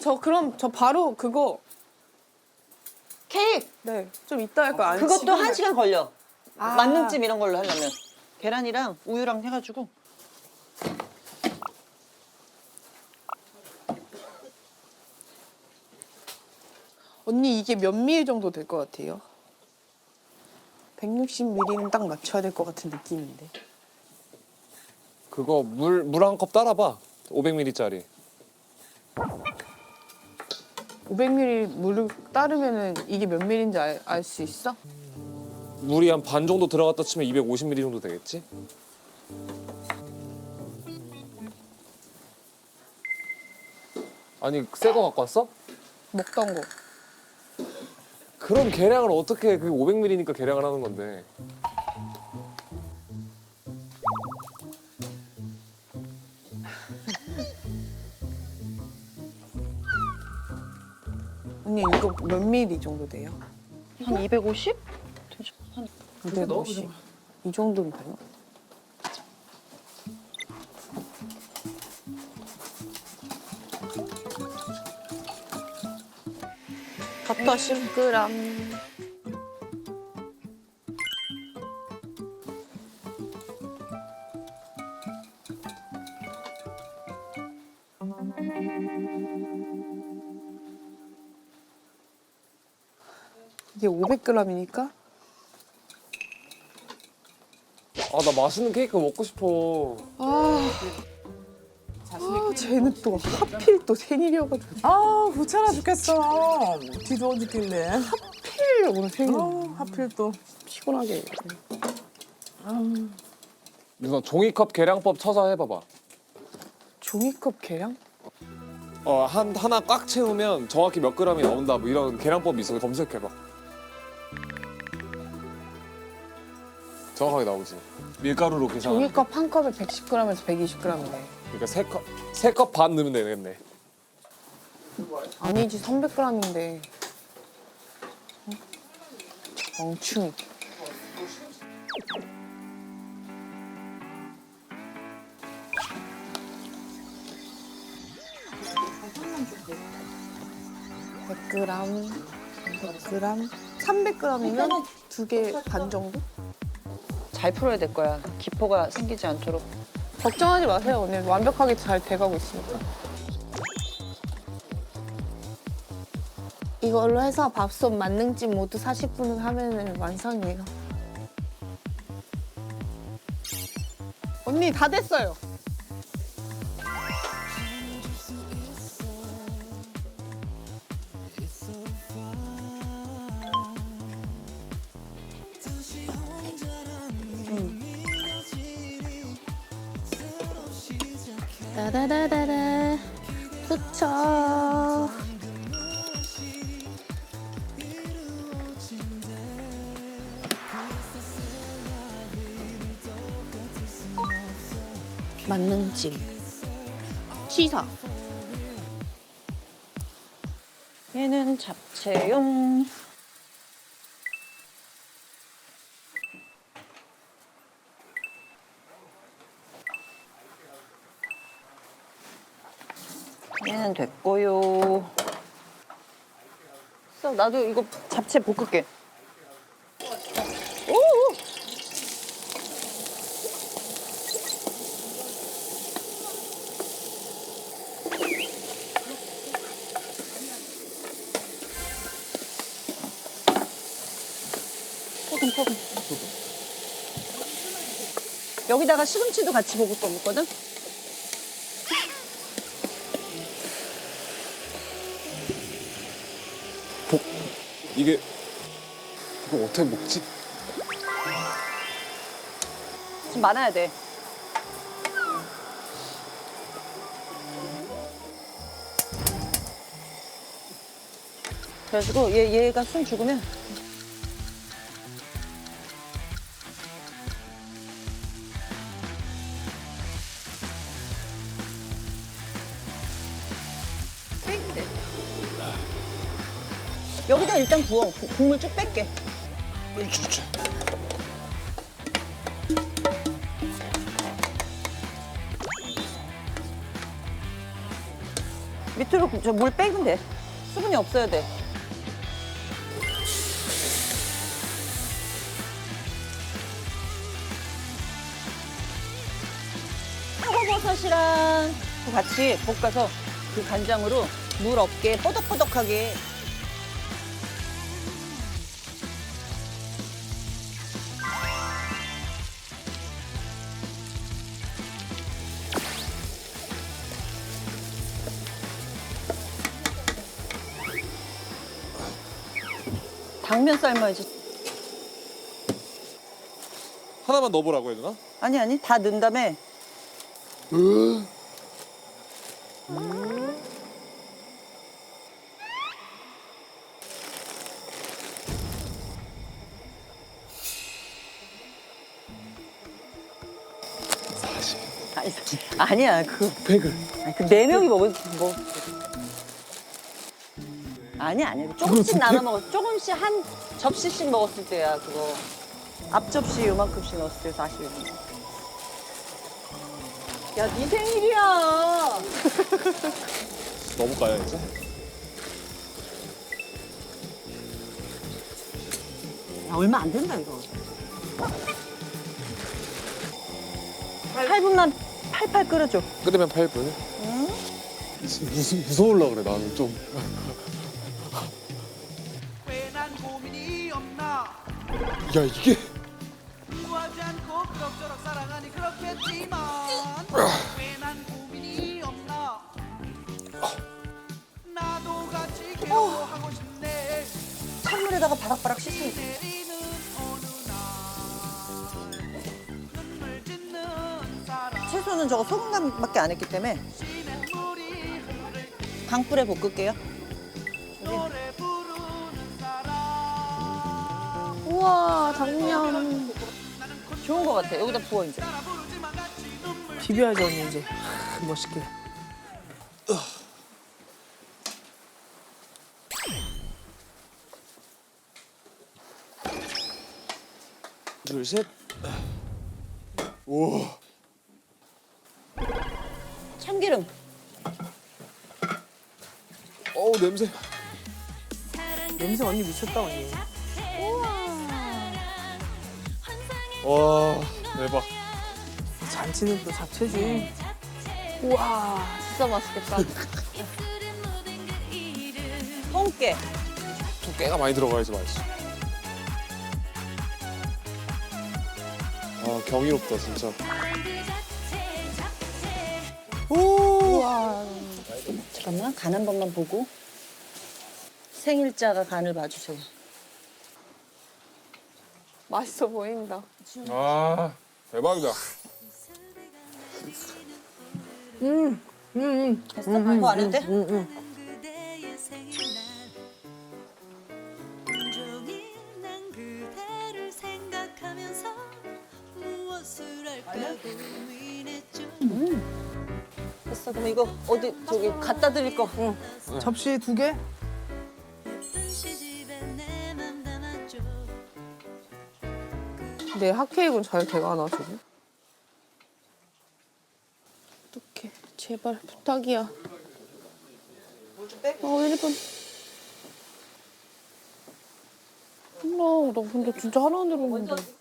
언니 저 그럼 저 바로 그거 케이크 네 좀 이따 할거 안 그것도 지금 한 시간 걸려. 아. 만능찜 이런 걸로 하려면 계란이랑 우유랑 해가지고 언니 이게 몇 미리 정도 될 것 같아요? 160ml는 딱 맞춰야 될 것 같은 느낌인데. 그거 물 물 한 컵 따라봐. 500ml짜리. 500ml 물을 따르면은 이게 몇 밀인지 알 수 있어? 물이 한 반 정도 들어갔다 치면 250ml 정도 되겠지? 아니 새 거 갖고 왔어? 먹던 거. 그럼 계량을 어떻게 그 500ml니까 계량을 하는 건데. 언니 이거 몇 밀리 정도 돼요? 한 250? 되죠? 한 250. 이 정도면 되나? 버터 10g. 500g이니까 아 나 맛있는 케이크 먹고 싶어. 아, 쟤는 또 하필 또 생일이어가지고 아 귀찮아 죽겠어. 뒤도 어디길래. 하필 오늘 생일 아 하필 또. 피곤하게 누나 종이컵 계량법 쳐서 해봐봐. 종이컵 계량? 어 한 하나 꽉 채우면 정확히 몇 g이 나온다 뭐 이런 계량법이 있어 검색해봐. 정확하게 나오지. 밀가루로 계산. 종이컵 한 컵에 110g에서 120g이네 그러니까 세 컵 세 컵 반 넣으면 되겠네. 아니지 300g인데 멍충이 (100g) (100g) (300g이면) 두 개 반 정도? 잘 풀어야 될 거야. 기포가 생기지 않도록. 걱정하지 마세요 오늘 완벽하게 잘 돼가고 있으니까 이걸로 해서 밥솥 만능찜 모두 40분을 하면 완성이에요 언니 다 됐어요 만능찜 시사 얘는 잡채용. 얘는 됐고요. 나도 이거 잡채 볶을게. 소금. 여기다가 시금치도 같이 볶을 거거든. 이게 이거 어떻게 먹지? 좀 많아야 돼. 그래가지고 얘 얘가 숨 죽으면 일단 부어 국- 국물 쭉 뺄게. 밑으로 저 물 빼면 돼. 수분이 없어야 돼. 표고버섯이랑 같이 볶아서 그 간장으로 물 없게 뽀덕뽀덕하게 당면 삶아야지. 하나만 넣어보라고 해야 되나? 아니 아니 다 넣은 다음에 아니, 아니야 그 백을. 아니, 그네 명이 먹을 뭐 아니 아니. 조금씩 나눠 먹었 조금씩 한 접시씩 먹었을 때야 그거. 앞 접시 요만큼씩 넣었을 때 사실. 야네 생일이야. 넣어볼까요 이제? 야, 얼마 안 된다 이거. 8분만 팔팔 끓여줘. 끓이면 8분. 무슨 무서울라 그래 나는 좀. 야 이게. 구하지 않고 그럭저럭 사랑하니 그렇겠지만 괜한 고민이 없나? 나도 같이 괴로워하고 싶네. 찬물에다가 바락바락 씻으면 돼. 내리는 어느 날 눈물 짓는 사람. 채소는 저거 소금간밖에 안 했기 때문에. 흐를 강불에 볶을게요 우와 장면. 좋은 거 같아 여기다 부어 이제 비벼야지 언니 이제. 하, 멋있게. 둘 셋. 오. 참기름 어우 냄새. 냄새 언니 미쳤다 언니. 와 대박. 잔치는 또 잡채지. 우와 진짜 맛있겠다. 홍깨 좀 깨가 많이 들어가야지 맛있어. 아 경이롭다 진짜. 우와 잠깐만 간 한 번만 보고 생일자가 간을 봐주세요 맛있어 보인다. 아 대박이다. 됐어? 온종일 난 그대를 생각하면서 무엇을 할까 고민했죠 됐어 그럼 이거 어디 저기 갖다 드릴 거 접시 두 개? 내 핫케이크는 잘 돼가나 지금? 어떡해 제발 부탁이야. 어 1분. 엄마 나 근데 진짜 하나 안 들었는데.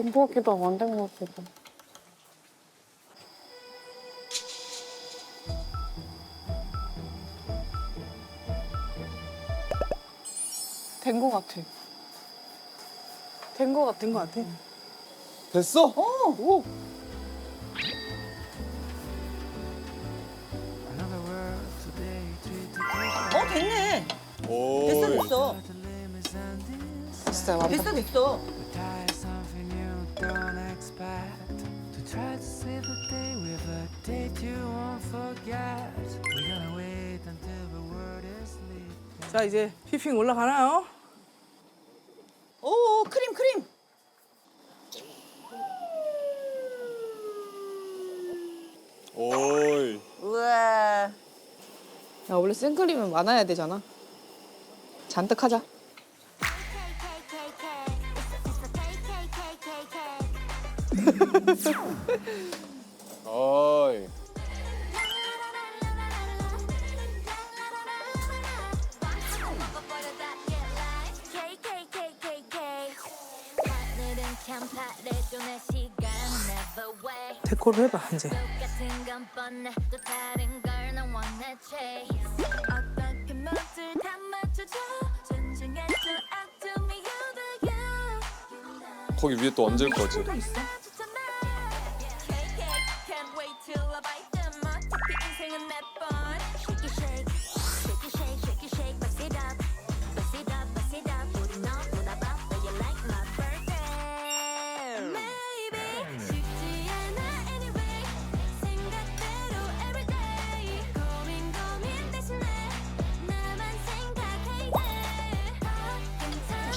된것안된것 같기도 하고. 된것 같아. 된 것 같아. 된거 같아. 됐어? 오. 어 됐네 오. 됐어 됐어 진짜 완벽. 됐어 됐어 save today with a date you won't forget. We're gonna wait until the world is sleeping. 자 이제 휘핑 올라가나요? 오 크림 크림. 오이. 우와. 야 원래 생크림은 많아야 되잖아. 잔뜩 하자. You the you 거기 위에 또 얹을 거지.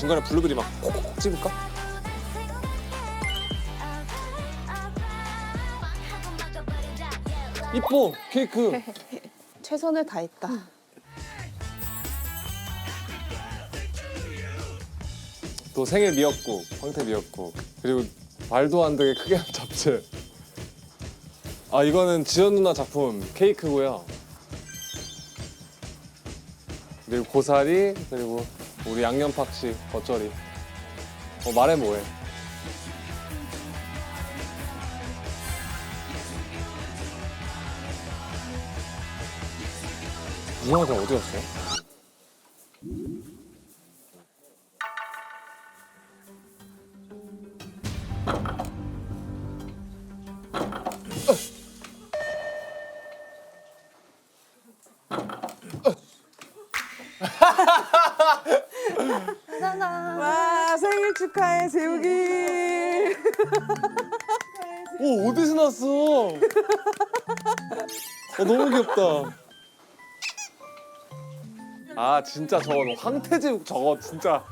중간에 블루베리 막 콕콕 찍을까? 이뻐 케이크. 최선을 다했다. 또 생일 미역국, 황태 미역국, 그리고 말도 안 되게 크게 한 잡채. 아 이거는 지연 누나 작품 케이크고요. 그리고 고사리 그리고 우리 양념팍시 겉절이. 어 말해 뭐해? 이영자 어디 갔어요? 와 생일 축하해 재욱이. 오 어디서 났어? 어 너무 귀엽다. 아 진짜 저거 황태제육 저거 진짜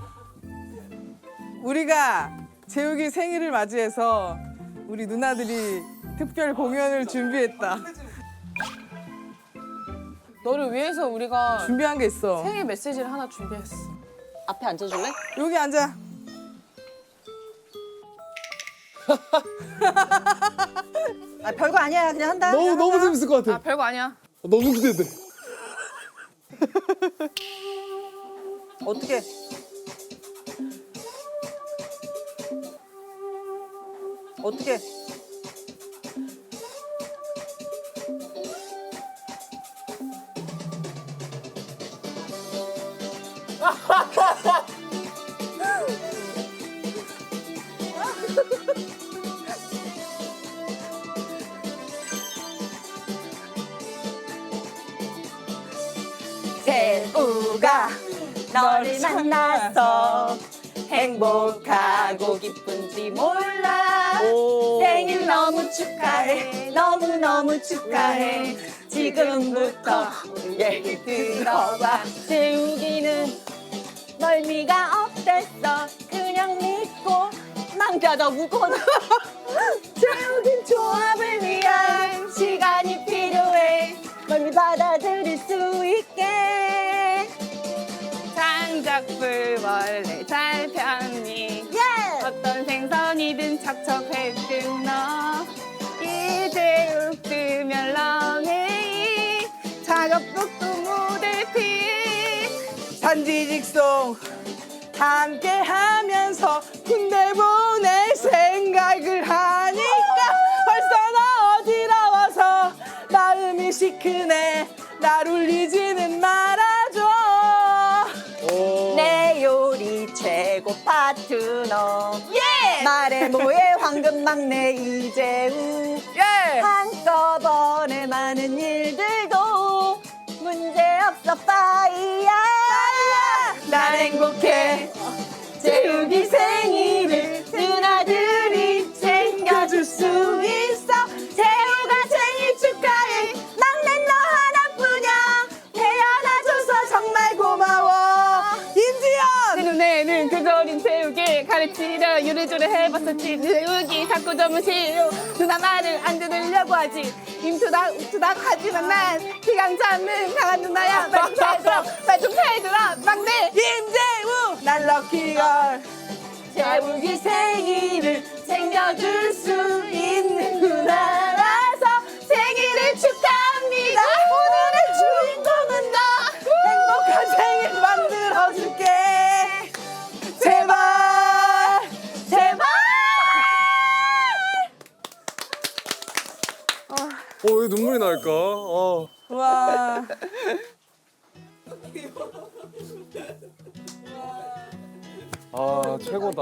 우리가 재욱이 생일을 맞이해서 우리 누나들이 특별 공연을 준비했다. 너를 위해서 우리가 준비한 게 있어. 생일 메시지를 하나 준비했어. 앞에 앉아줄래? 여기 앉아. 아 별거 아니야 그냥 한다. 너무 그냥 너무 한다. 재밌을 것 같아. 아 별거 아니야. 너무 기대돼. 어떻게? 어떻게? 새우가 너를 만나서 행복하고 기쁜지 몰라. 생일 너무 축하해. 너무너무 축하해. 지금부터 우리 얘기 들어봐. 재욱이는 멀미가 없댔어. 그냥 믿고. 남자도 무거워. 재욱인 조합을 위한 시간이 필요해. 멀미 받아들일 수 있게. 장작불 원래 잘 편니 예! 어떤 생선이든 척척했든 무대피 산지직송 함께 하면서 군대 보낼 생각을 하니까 벌써 나 어지러워서 마음이 시큰해. 날 울리지는 말아줘. 내 요리 최고 파트너. 예! 말해 뭐해 황금 막내 이재우. 예! 한꺼번에 많은 일들도 문제없어 파이야 난 행복해. 재욱이 생일 했지려 요래조래 해봤었지. 여기 자꾸 좀 싫어 누나 말을 안 들으려고 하지. 임투닥 우투닥 하지만 난 기강 잡는 강한 누나야. 잘들어 말좀 잘들어 막내 임재우. 날 럭키걸. 재욱이 생일을 챙겨줄 수 있는 누나 어, 왜 눈물이 날까? 어. 와 아, 최고다.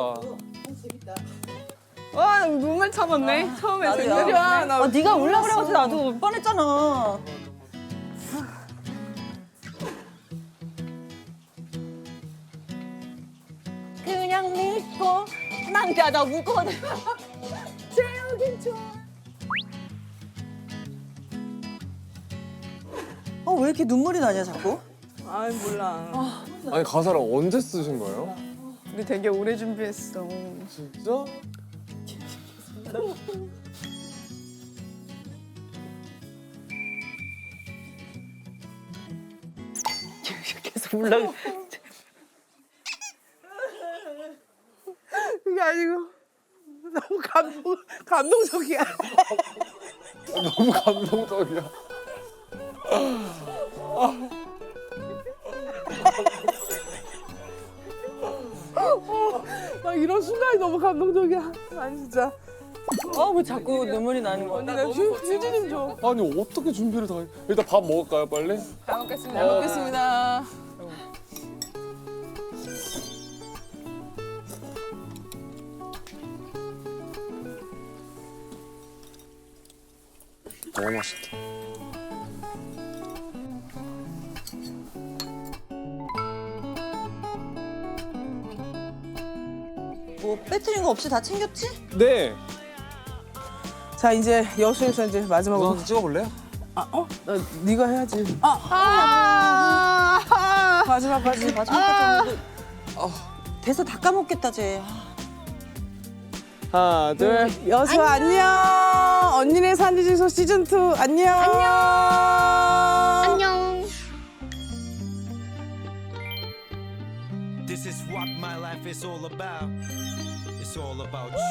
와 눈물 참았네 처음에 나도요. 생일이야 나 아, 네가 올라오라고 해서 나도 올 뻔했잖아. 그냥 믿고 남겨져 묻거든. 제욱이 좋아. 어, 왜 이렇게 눈물이 나냐, 자꾸? 아이 몰라 아니, 가사를 언제 쓰신 거예요? 우리 되게 오래 준비했어 진짜? 계속 올라. 그게 아니고 너무 감동 감동적이야 너무 감동적이야. 막 이런 순간이 너무 감동적이야 아니 진짜 어, 왜 자꾸 눈물이 나는 거야? 언니 나 휴, 휴지 좀 줘 아니, 어떻게 준비를 다 해? 일단 밥 먹을까요, 빨리? 잘 먹겠습니다 잘 먹겠습니다 너무 맛있다. 뭐 빼뜨린 거 없이 다 챙겼지? 네. 자 이제 여수에서 이제 마지막으로 우선 찍어볼래요? 아, 어? 나 네가 해야지 아, 아, 마지막까지 마지막까지 오늘 대사 다 까먹겠다, 쟤. 하나, 둘. 여수 안녕. 언니네 산지지소 시즌 2 안녕. 안녕. 안녕 This is what my life is all about. All about